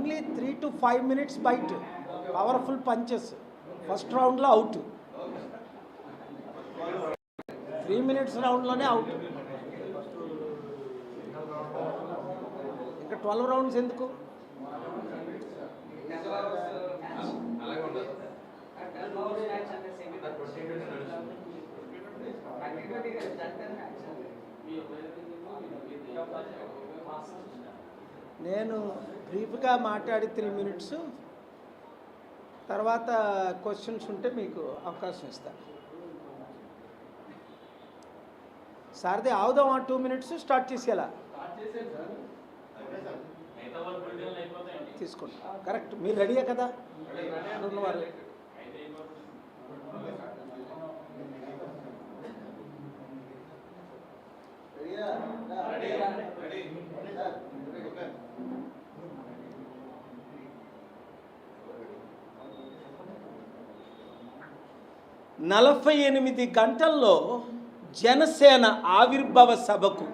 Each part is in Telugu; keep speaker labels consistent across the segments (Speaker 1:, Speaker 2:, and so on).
Speaker 1: Only three to five minutes బయట పవర్ఫుల్ పంచెస్ ఫస్ట్ రౌండ్లో అవుట్ త్రీ మినిట్స్ రౌండ్లోనే అవుట్ ఇంకా ట్వెల్వ్ రౌండ్స్ ఎందుకు? నేను బ్రీఫ్గా మాట్లాడి త్రీ మినిట్స్ తర్వాత క్వశ్చన్స్ ఉంటే మీకు అవకాశం ఇస్తాను సార్ది ఆవుదాం టూ మినిట్స్ స్టార్ట్ చేసేలా? తీసుకోండి. కరెక్ట్. మీరు రెడీయే కదా? ఉన్నవారు నలభై ఎనిమిది గంటల్లో జనసేన ఆవిర్భవ సభకు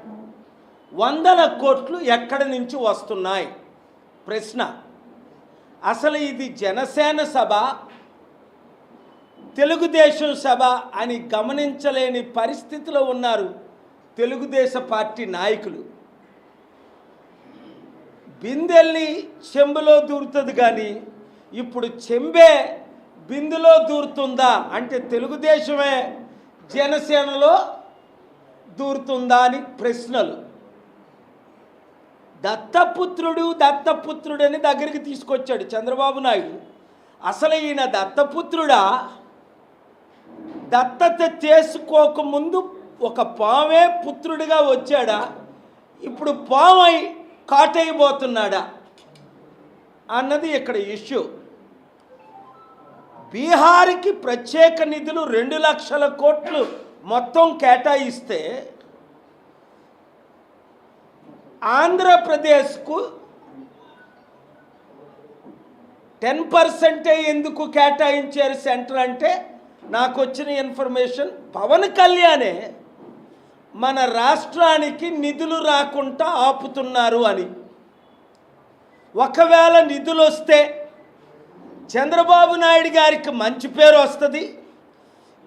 Speaker 1: వందల కోట్లు ఎక్కడి నుంచి వస్తున్నాయి? ప్రశ్న. అసలు ఇది జనసేన సభ తెలుగుదేశం సభ అని గమనించలేని పరిస్థితిలో ఉన్నారు తెలుగుదేశ పార్టీ నాయకులు. బిందెల్లి చెంబులో దూరుతుంది కానీ ఇప్పుడు చెంబే బిందులో దూరుతుందా? అంటే తెలుగుదేశమే జనసేనలో దూరుతుందా అని ప్రశ్నలు. దత్తపుత్రుడు దత్తపుత్రుడని దగ్గరికి తీసుకొచ్చాడు చంద్రబాబు నాయుడు. అసలు ఈయన దత్తపుత్రుడా? దత్తత చేసుకోకముందు ఒక పామే పుత్రుడిగా వచ్చాడా? ఇప్పుడు పామై కాటైపోతున్నాడా? అన్నది ఇక్కడ ఇష్యూ. బీహార్కి ప్రత్యేక నిధులు రెండు లక్షల కోట్లు మొత్తం కేటాయిస్తే ఆంధ్రప్రదేశ్కు టెన్ పర్సెంటే ఎందుకు కేటాయించారు సెంటర్ అంటే నాకు వచ్చిన ఇన్ఫర్మేషన్ పవన్ కళ్యాణే మన రాష్ట్రానికి నిధులు రాకుండా ఆపుతున్నారు అని. ఒకవేళ నిధులు వస్తే చంద్రబాబు నాయుడు గారికి మంచి పేరు వస్తుంది.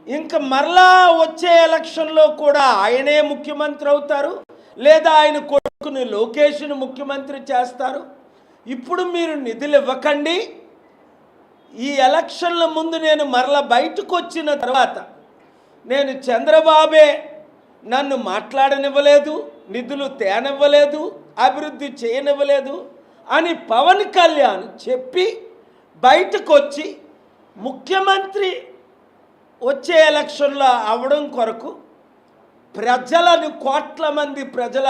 Speaker 1: ఇంకా మరలా వచ్చే ఎలక్షన్లో కూడా ఆయనే ముఖ్యమంత్రి అవుతారు. లేదా ఆయన కొడుకుని లోకేష్ను ముఖ్యమంత్రి చేస్తారు. ఇప్పుడు మీరు నిధులు ఇవ్వకండి. ఈ ఎలక్షన్ల ముందు నేను మరల బయటకు వచ్చిన తర్వాత నేను చంద్రబాబే నన్ను మాట్లాడనివ్వలేదు నిధులు తేనివ్వలేదు అభివృద్ధి చేయనివ్వలేదు అని పవన్ కళ్యాణ్ చెప్పి బయటకు వచ్చి ముఖ్యమంత్రి వచ్చే ఎలక్షన్లో అవడం కొరకు ప్రజలను కోట్ల మంది ప్రజల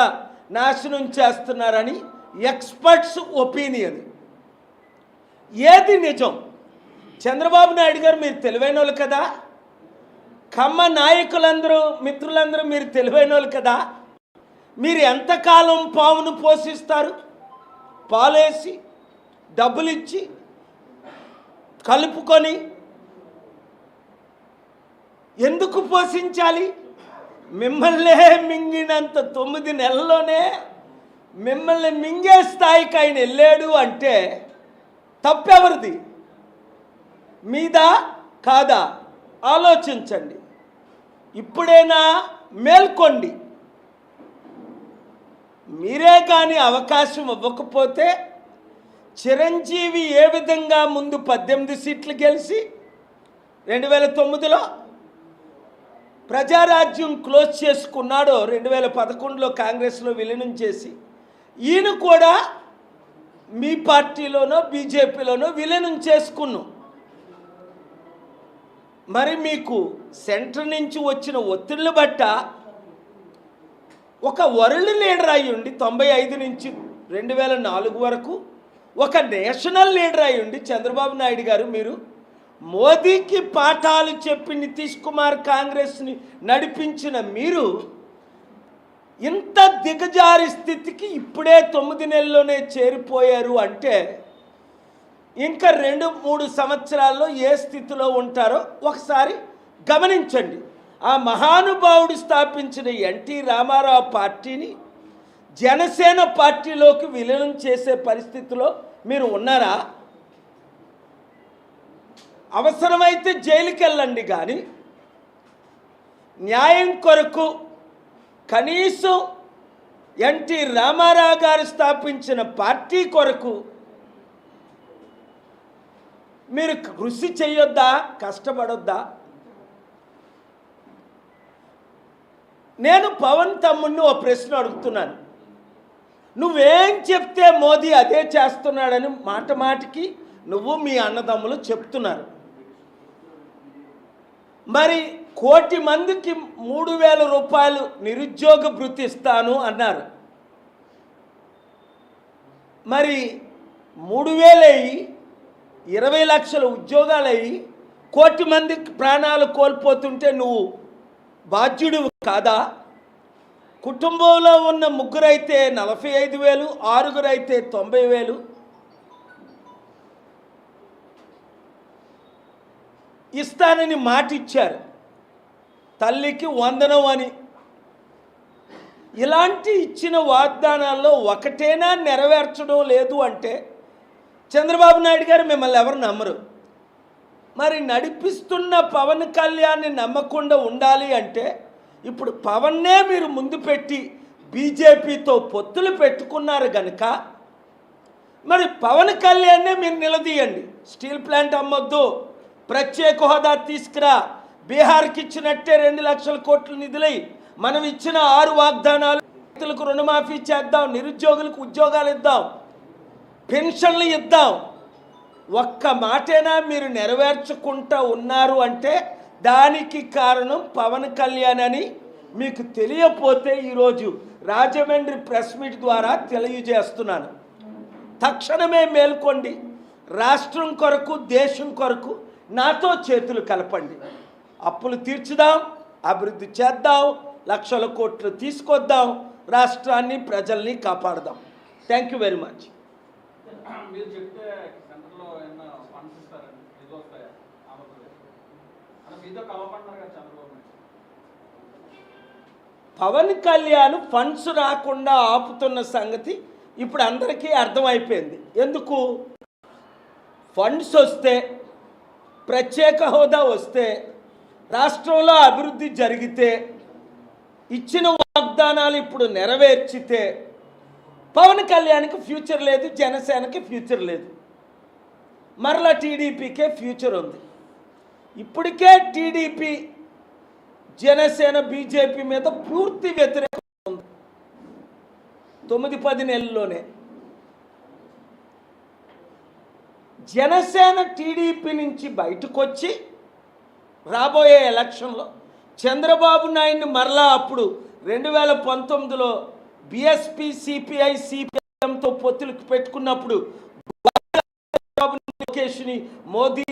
Speaker 1: నాశనం చేస్తున్నారని ఎక్స్పర్ట్స్ ఒపీనియన్. ఏది నిజం? చంద్రబాబు నాయుడు గారు మీరు తెలివైన వాళ్ళు కదా? కమ్మ నాయకులందరూ మిత్రులందరూ మీరు తెలివైన వాళ్ళు కదా? మీరు ఎంతకాలం పామును పోషిస్తారు? పాలేసి డబ్బులు ఇచ్చి కలుపుకొని ఎందుకు పోషించాలి? మిమ్మల్నే మింగినంత తొమ్మిది నెలల్లోనే మిమ్మల్ని మింగే స్థాయికి ఆయన వెళ్ళాడు అంటే తప్పెవరిది? మీదా? కాదా? ఆలోచించండి. ఇప్పుడైనా? మేల్కొండి. మీరే కానీ అవకాశం ఇవ్వకపోతే చిరంజీవి ఏ విధంగా ముందు పద్దెనిమిది సీట్లు గెలిచి రెండు వేల తొమ్మిదిలో ప్రజారాజ్యం క్లోజ్ చేసుకున్నాడో రెండు వేల పదకొండులో కాంగ్రెస్లో విలీనం చేసి ఈయన కూడా మీ పార్టీలోనో బీజేపీలోనో విలీనం చేసుకున్నాం. మరి మీకు సెంటర్ నుంచి వచ్చిన ఒత్తిళ్ళు బట్ట ఒక వరల్డ్ లీడర్ అయ్యుండి తొంభై ఐదు నుంచి రెండు వేల నాలుగు వరకు ఒక నేషనల్ లీడర్ అయి ఉండి చంద్రబాబు నాయుడు గారు మీరు మోదీకి పాఠాలు చెప్పి నితీష్ కుమార్ కాంగ్రెస్ని నడిపించిన మీరు ఇంత దిగజారి స్థితికి ఇప్పుడే తొమ్మిది నెలల్లోనే చేరిపోయారు అంటే ఇంకా రెండు మూడు సంవత్సరాల్లో ఏ స్థితిలో ఉంటారో ఒకసారి గమనించండి. ఆ మహానుభావుడు స్థాపించిన ఎన్టీ రామారావు పార్టీని జనసేన పార్టీలోకి విలీనం చేసే పరిస్థితిలో మీరు ఉన్నారా? అవసరమైతే జైలుకి వెళ్ళండి కానీ న్యాయం కొరకు కనీసం ఎన్టీ రామారావు గారు స్థాపించిన పార్టీ కొరకు మీరు కృషి చేయొద్దా కష్టపడొద్దా? నేను పవన్ తమ్ముడిని ఓ ప్రశ్న అడుగుతున్నాను. నువ్వేం చెప్తే మోదీ అదే చేస్తున్నాడని మాట మాటికి నువ్వు మీ అన్నదమ్ములు చెప్తున్నారు. మరి కోటి మందికి మూడు వేల రూపాయలు నిరుద్యోగ భృతి ఇస్తాను అన్నారు. మరి మూడు వేలయ్యి ఇరవై లక్షల ఉద్యోగాలయ్యి కోటి మందికి ప్రాణాలు కోల్పోతుంటే నువ్వు బాధ్యుడు కాదా? కుటుంబంలో ఉన్న ముగ్గురైతే నలభై ఐదు వేలు ఆరుగురైతే తొంభై వేలు. ఇస్తానని మాట ఇచ్చారు తల్లికి వందనం అని. ఇలాంటి ఇచ్చిన వాగ్దానాల్లో ఒకటేనా నెరవేర్చడం లేదు అంటే చంద్రబాబు నాయుడు గారు మిమ్మల్ని ఎవరు నమ్మరు. మరి నడిపిస్తున్న పవన్ కళ్యాణ్ని నమ్మకుండా ఉండాలి అంటే ఇప్పుడు పవన్నే మీరు ముందు పెట్టి బీజేపీతో పొత్తులు పెట్టుకున్నారు కనుక మరి పవన్ కళ్యాణ్నే మీరు నిలదీయండి. Steel plant అమ్మొద్దు. ప్రత్యేక హోదా తీసుకురా. బీహార్కి ఇచ్చినట్టే రెండు లక్షల కోట్ల నిధులై మనం ఇచ్చిన ఆరు వాగ్దానాలు రైతులకు రుణమాఫీ చేద్దాం నిరుద్యోగులకు ఉద్యోగాలు ఇద్దాం పెన్షన్లు ఇద్దాం. ఒక్క మాటేనా మీరు నెరవేర్చుకుంటూ ఉన్నారు అంటే దానికి కారణం పవన్ కళ్యాణ్ అని మీకు తెలియపోతే ఈరోజు రాజమండ్రి ప్రెస్ మీట్ ద్వారా తెలియజేస్తున్నాను. తక్షణమే మేల్కొండి. రాష్ట్రం కొరకు దేశం కొరకు నాతో చేతులు కలపండి. అప్పులు తీర్చుదాం అభివృద్ధి చేద్దాం లక్షల కోట్లు తీసుకొద్దాం రాష్ట్రాన్ని ప్రజల్ని కాపాడదాం. థ్యాంక్ యూ వెరీ మచ్
Speaker 2: మీరు చెప్తే సెంటర్లో ఏమన్నా ఫండ్స్ ఇస్తారండి నిధులు వస్తాయా ఆంధ్రప్రదేశ్ అంటే మీతో కలవమంటున్నారు కదా చంద్రబాబు నాయుడు
Speaker 1: పవన్ కళ్యాణ్ ఫండ్స్ రాకుండా ఆపుతున్న సంగతి ఇప్పుడు అందరికీ అర్థమైపోయింది. ఎందుకు? ఫండ్స్ వస్తే ప్రత్యేక హోదా వస్తే రాష్ట్రంలో అభివృద్ధి జరిగితే ఇచ్చిన వాగ్దానాలు ఇప్పుడు నెరవేర్చితే పవన్ కళ్యాణ్కి ఫ్యూచర్ లేదు జనసేనకి ఫ్యూచర్ లేదు. మరలా టీడీపీకే ఫ్యూచర్ ఉంది. ఇప్పటికే టీడీపీ జనసేన బీజేపీ మీద పూర్తి వ్యతిరేకం ఉంది. తొమ్మిది పది నెలల్లోనే. జనసేన టీడీపీ నుంచి బయటకు వచ్చి రాబోయే ఎలక్షన్లో చంద్రబాబు నాయుడిని మరలా అప్పుడు రెండు వేల పంతొమ్మిదిలో బిఎస్పి సిపిఐ సిపిఎంతో పొత్తులకు పెట్టుకున్నప్పుడు లోకేష్ని మోదీ